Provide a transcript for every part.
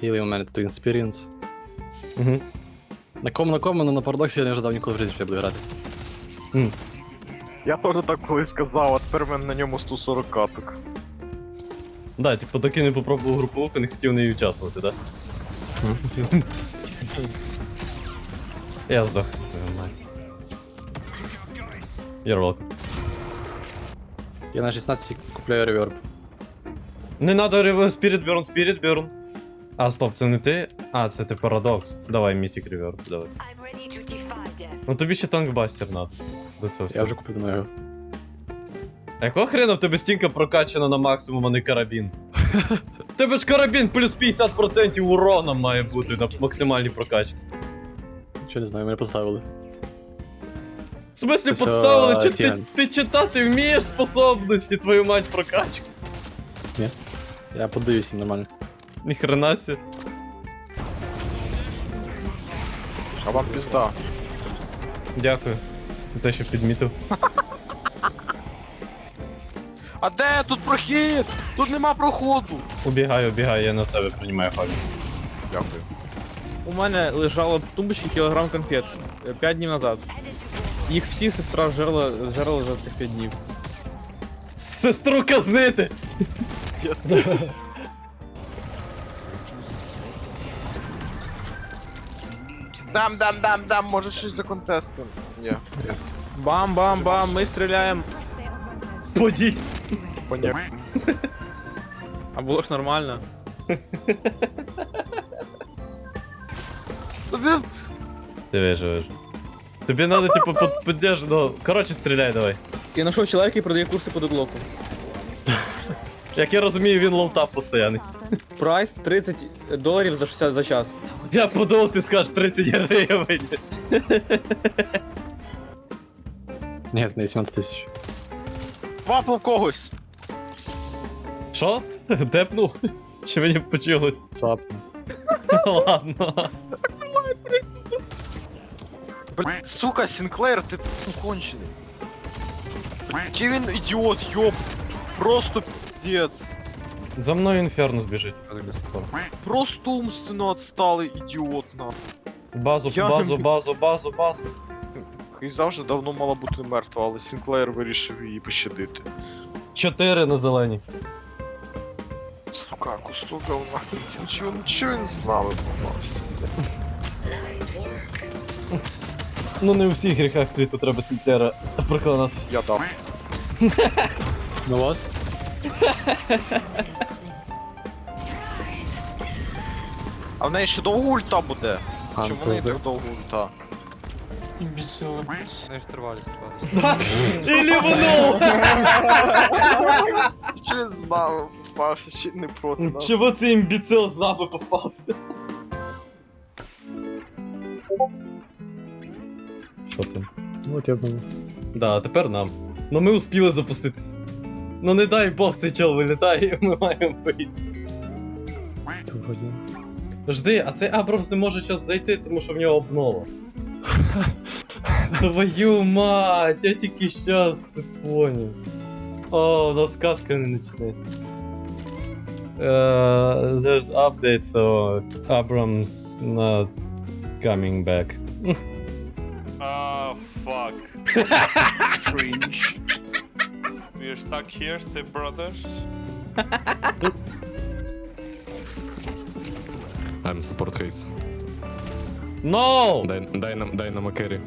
Хілий у мене тут experience. Угу. На кому на кому, але на парадоксі я не ожидав ніколи в житті, що я буду грати. Я теж так колись сказав, а тепер в мене на ньому 140 каток. Да, типу, доки не попробував груповку, не хотів в неї участвувати, да? Я здох. You're welcome. Я на 16 купляю реверб. Не надо Spirit Burn, Spirit Burn. А, стоп, це не ти? А, це ти парадокс. Давай, Mystic Reverb, давай. Ну тобі ще танкбастер надо. До цього Я всього. вже купив на його. А якого хрена в тебе стінка прокачана на максимум, а не карабін? В тебе ж карабін плюс 50% урона має бути на максимальній прокачці. Що не знаю, мене поставили. В смислі Це подставили, чи ти, Сіген. ти читати вмієш способності, твою мать прокачку? Я подивлюсь їм нормально. Ніхрена сі. А вам пізда. Дякую. Те, що підмітив. А де тут прохід? Тут нема проходу. Убігаю, убігаю, я на себе приймаю факт. Дякую. У мене лежало в тумбочці кілограм конфет 5 днів назад. Їх всі сестра жерла, жерла за цих 5 днів. Сестру казнити! Дам, дам, дам, дам, може щось за контестом. Ні, Бам-бам-бам, ми стріляємо. Подіть! понятно. А було ж нормально. Він Ти виживеш. Тобі надо, типу, под, поддержано. Коротше, стріляй давай. Я знайшов чоловіка, який продає курси по дедлоку. Як я розумію, він лолтап постоянний. Прайс 30 доларів за 60 за час. Я подумав, ти скажеш 30 гривень. Ні, не 17 тисяч. вапнув когось. Що? Депнув? Чи мені почулось? Свап. Ладно. Блять, сука, Сінклер, ти кончений. Чи він ідіот, йоп. Просто піздец. За мною інферно збіжить. Просто умственно отсталий ідіот, на. Базу, Я- базу, базу, базу, базу. І завжди давно мала бути мертва, але Сінклер вирішив її пощадити. Чотири на зелені. Сука, кусок говна. Нічого, нічого він з нами попався. Ну не у всіх гріхах світу треба Сінклера проклинати. Я дам. Ну от. А в неї ще довго ульта буде. А, Чому в неї так довго ульта? І лівнув! Чи він з нами попався, чи не проти нас? Чого цей імбіцил з нами попався? Що там? Ну от я думаю. Да, а тепер нам. Ну ми успіли запуститися. Ну не дай Бог цей чел вилітає, і ми маємо вийти. Вроді. Жди, а цей Абрамс не може зараз зайти, тому що в нього обнова. Твою мать, я тільки щас це поняв. О, у нас катка не почнеться. Uh, there's update, so Abrams not coming back. Ah, fuck. Cringe. We're stuck here, step brothers. I'm support haze. No! Дай, дай нам, дай нам Акері.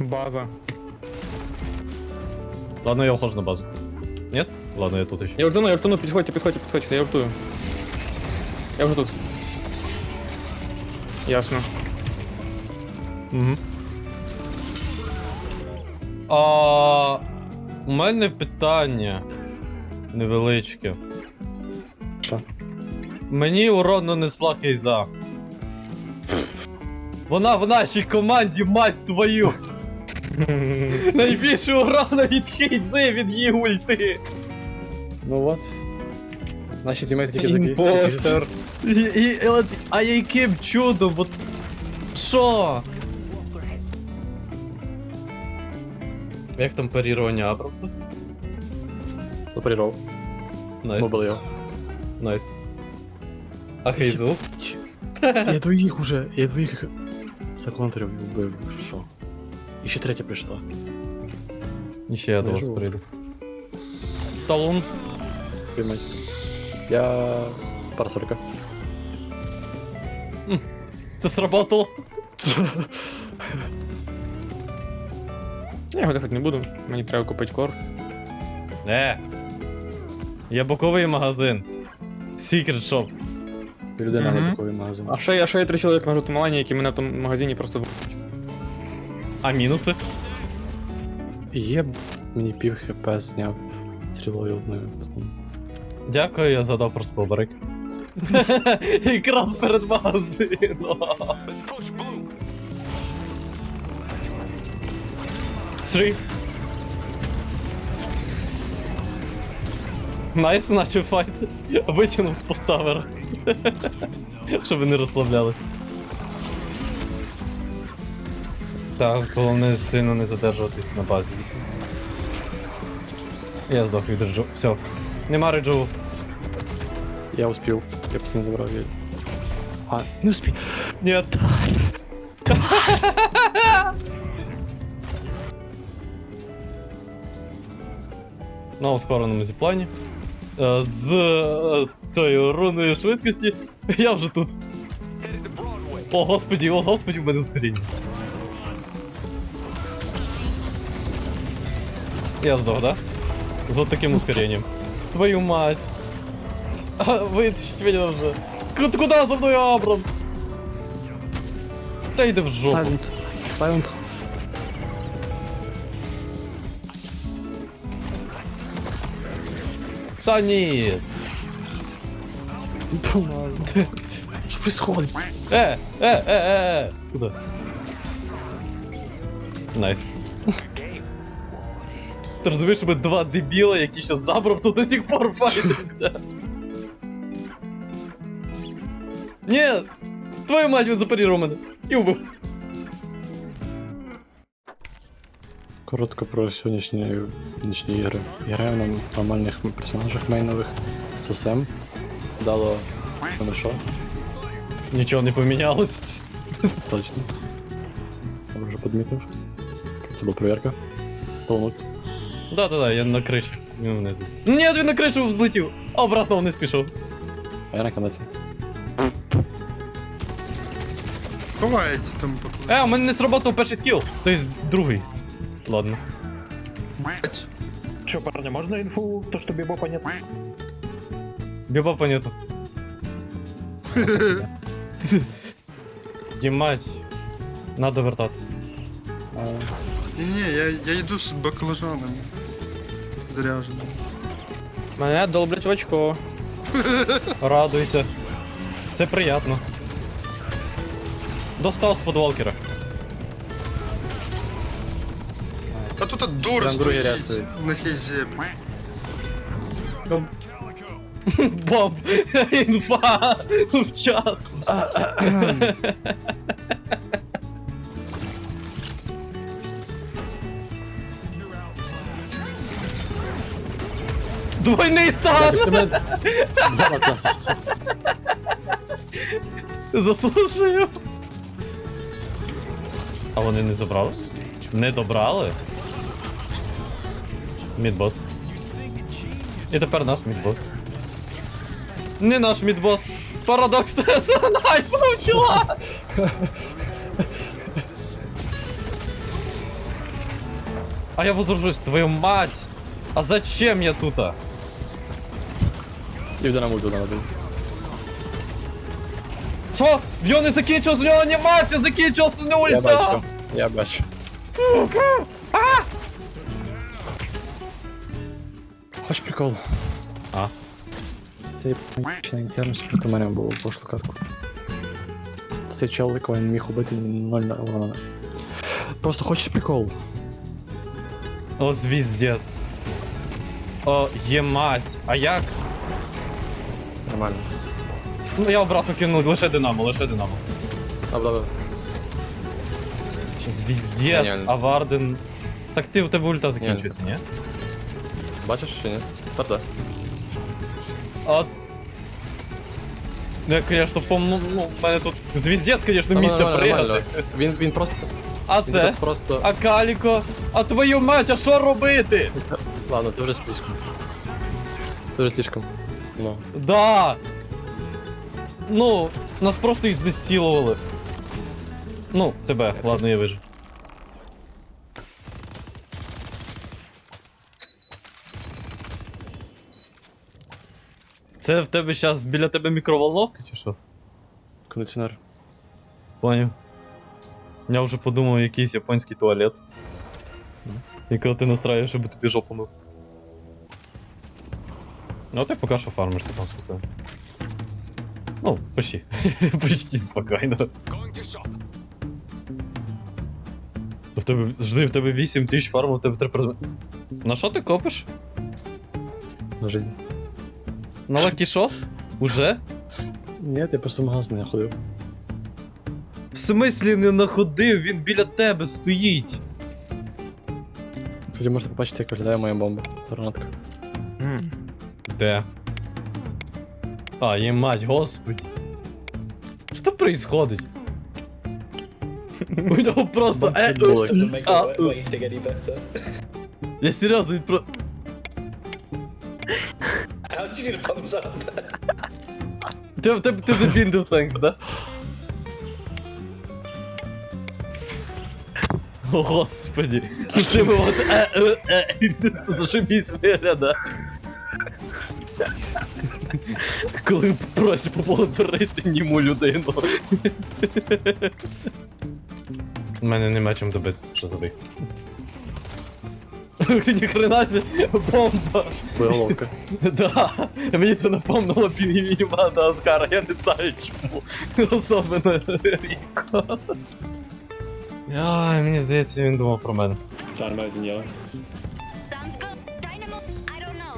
База. Ладно, я ухожу на базу. Нет? Ладно, я тут еще. Я ультану, я ультану, підходьте, підходьте, підходьте, я ультую. Я вже тут. Ясно. Угу. А, у мене питання невеличке. Що? Мені урон нанесла хейза. Вона в нашій команді, мать твою! Найбільше урона від хейзи від її ульти! Ну от. Наші тімейти тільки такі. Імпостер. І, і, а яким чудом, от... Що? Як там парірування Абрамса? Запаріров. Найс, Мобили його. найс. А Хейзу? Я двоїх уже, я двоїх законтрив і вбив, що? І ще третя прийшла. І ще я до Не вас живу. прийду. Талон. Приймай. Я... Парасолька. Це сработало. Я його дефать не буду, мені треба купити кор. Е. Є боковий магазин. Secret Shop. Ти людина Мгм. на боковий магазин. А ще, а ще є три чоловіка на жовтому лані, які мене в тому магазині просто А мінуси? Є б- мені пів хп зняв стрілою одною. Дякую, я задав про споберек. Якраз перед магазином. Три. Найс, наче файт. Витягнув з тавера. Щоб ви не розслаблялись. Так, головне сильно не задержуватись на базі. Я здох від реджу. Все. Нема реджу. Я успів, я не забрав її. А, не успів. Нет. На ускореному зіплані. Е, З, е, з цією руною швидкості. Я вже тут. О, господі, о, господі, в мене ускоріння. Я здох, да? З от таким ускоренням. Твою мать. А, вытащить меня уже. Ку- Куда за мною Абрамс? Та йди в жопу. Сайленс. Сайленс. Та ні. Що происходит? Е, е, е, е, е. Куда? Найс. Ти розумієш, що ми два дебіла, які ще з Абрамсом до сих пор файтимся. Ні! Твою мать, він запарірував мене. І убив. Коротко про сьогоднішні нічні ігри. Я граю на нормальних персонажах мейнових. Сосем. Дало ну що, Нічого не помінялось. точно. Я вже підмітив. Це була перевірка. Толнут. Да-да-да, я на криші. Він внизу. Ні, він на кришу злетів, а обратно вниз пішов. А я на канаті. Ховається там покликати. Е, у мене не сработав перший скіл, тобто другий. Ладно. Че, парни, можно инфу, то, что Бибопа нет? Бібапа нету. Дімать. Надо вертати. Ні, ні, я, я йду з баклажанами. Заряженим. Мене долблять в очко. Радуйся. Це приємно. Достав з подвалкера. Дура Прям другий ряд стоїть на хейзе. Бомб! Інфа! В час! Двойний стан! Заслужив! А вони не забрали? Не добрали? Мідбос. І тепер наш мідбос. Не наш мідбос. Парадокс Найф навчила! А я возражусь, твою мать! А зачем я тут? І в динаму туди надо. Що? В нього не закінчилась, в нього анімація закінчилась, не Я бачу. Я бачу. Хоч прикол. А? Цей п***й інтернет проти мене було в прошлу катку. Цей я не міг убити ноль на урона. Просто хочеш прикол. О, звіздець. О, є мать. А як? Нормально. Ну я обратно кинув, лише Динамо, лише Динамо. А, да, да. Звіздець, Геніально. а Так ти у тебе ульта закінчується, ні? Бачиш чи ні? Та да. А... Я, конечно, помню, ну, в мене тут звіздець, конечно, нормально, пригати. Він, він просто. А Він це? просто. А Каліко? А твою мать, а що робити? Ладно, це вже слишком. Це вже слишком. Ну. Да. Ну, нас просто і знесилували. Ну, тебе, ладно, я вижу. Це в тебе зараз біля тебе мікроволновка чи що? Кондиціонер. Поняв. Я вже подумав якийсь японський туалет. І коли ти настраюєш, щоб тобі жопу мив. Ну, ти поки що фармиш там спокійно. Ну, почти. почти спокійно. В тебе, жди, в тебе 8 тисяч фарму, в тебе 3. На що ти копиш? На жизнь. На лакішот? Уже? Ні, я просто в магазин не ходив. В смислі не находив, він біля тебе стоїть. Кстати, можете побачити, як виглядає моя бомба. Гранатка. Де? А, є мать, господи. Що происходить? У нього просто. Е, е, а, е. Я серйозно, він про. Ти, ти, ти забіндив Сенкс, да? О, господи. З цими от е, е, е, це зашибісь виглядає. Коли просять поблагодарити німу людину. У мене нема чим добити, що забий. Ти ніхрена це бомба. Боєголовка. Да, мені це напомнило пінгвінів Мадагаскара, я не знаю чому. Особливо Ріко. Ай, мені здається, він думав про мене. Sounds good. Dynamo, I don't know.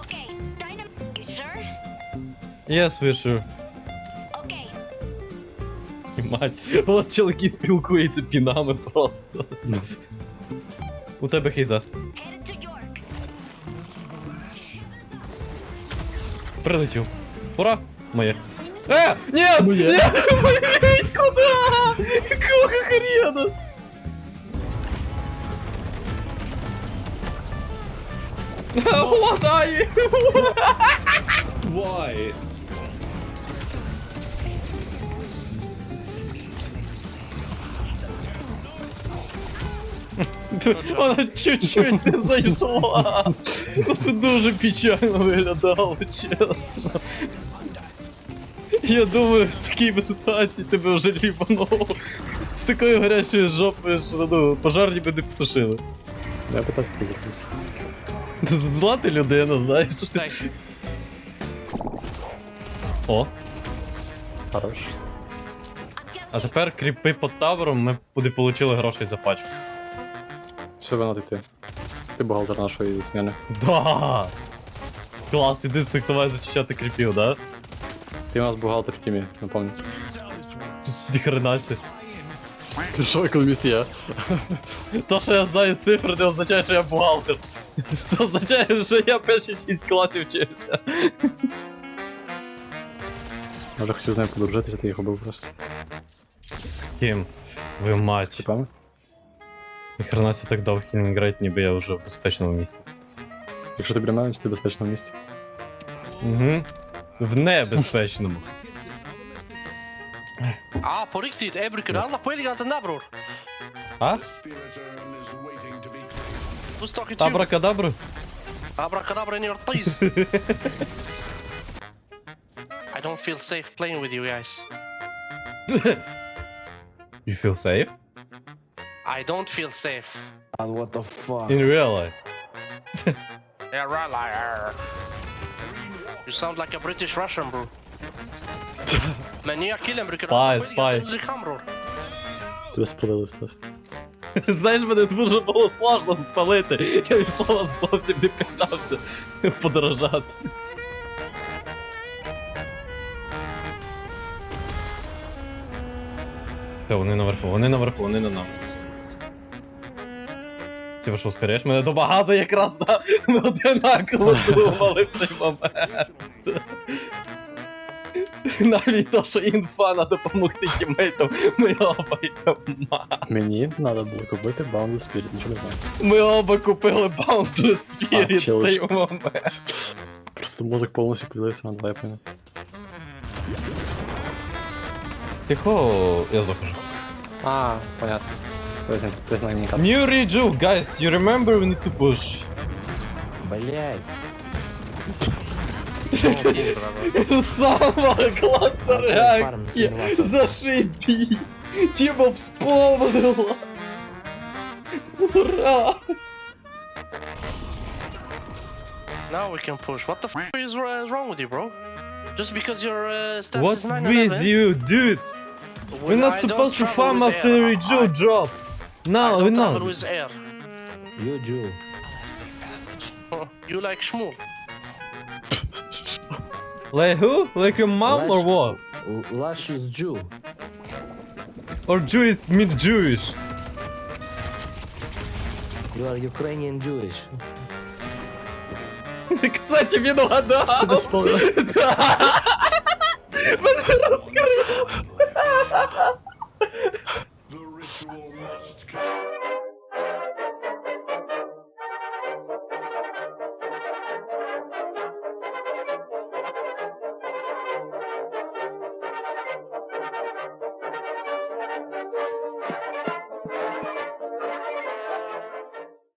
Okay, Dynamo, you sure? Yes, we sure. Okay. І Мать, от чоловіки спілкуються пінами просто. У тебе хейза. Headed to York. Прилетів. Ура! Моє. Е! Ні! Ні! Моє! Куда? Какого хрена? What are you? Why? Вона чуть-чуть не зайшла. Ну це дуже печально виглядало, чесно. Я думаю, в такій би ситуації тебе вже ліпанув. З такою гарячою жопою, що ну, пожарні би не потушили. Я питався це зробити. Зла ти людина, знаєш. що ти- О, Хорош. а тепер кріпи під тавером, ми буде получили грошей за пачку. Все винати ти. Ти бухгалтер нашої зміни. Да! Клас, іди з тих, хто має зачищати кріпів, да? Ти у нас бухгалтер в тімі, напомню. Діхренасі. Що економіст я? То, що я знаю цифри, не означає, що я бухгалтер. Це означає, що я перші 6 класів вчився. Може хотів з нею подружитися, ти їх убив просто. З ким? Ви мать. Типами? Ніхрена себе так дав Хілінгрейд, ніби я вже в безпечному місці. Якщо ти біля мене, чи ти в безпечному місці? Угу. В небезпечному. Ja, på riktigt. Jag brukar alla på eleganten där bror. А? Who's talking to you? Абракадабра? Abracadabra in your face. I don't feel safe playing with you guys. You feel safe? I don't feel safe. In real life? Yeah, right, liar. You sound like a British Russian bro. Men nya killen brukar Spy, alla på spy. eleganten Ulrikan bror. Тебе спалили Стас. Знаєш, мене дуже було сложно спалити. Я від слова зовсім не питався подорожати. Та вони наверху, вони наверху, вони на нам. Типа що скореш, мене до багаза якраз на, на одинаково думали в цей момент. Навіть то, що інфа надо допомогти тімейтам, ми оба йдемо. Мені треба було купити Boundless Spirit, нічого не знаю. Ми оба купили Boundless Spirit в цей момент. Просто мозок повністю поділився на два я поняв. Тихо, я захожу. А, понятно. Поясни, поясни мені карту. New Reju, guys, you remember we need to push. Блять. Самая классная реакция! Зашибись! Тема вспомнила! Ура! Now we can push. What the f is wr- wrong with you, bro? Just because your uh, stats What is 9 with you, dude? We're not supposed to farm after Reju drop! No, we're Travel not! with air. You Jew. Huh, You like Shmuel. Like who? Like your mom or what? Lush is Jew. Or Jewish mean Jewish? You are Ukrainian Jewish. Ти, кстати, він угадав! Да! Мене розкрив! You must come.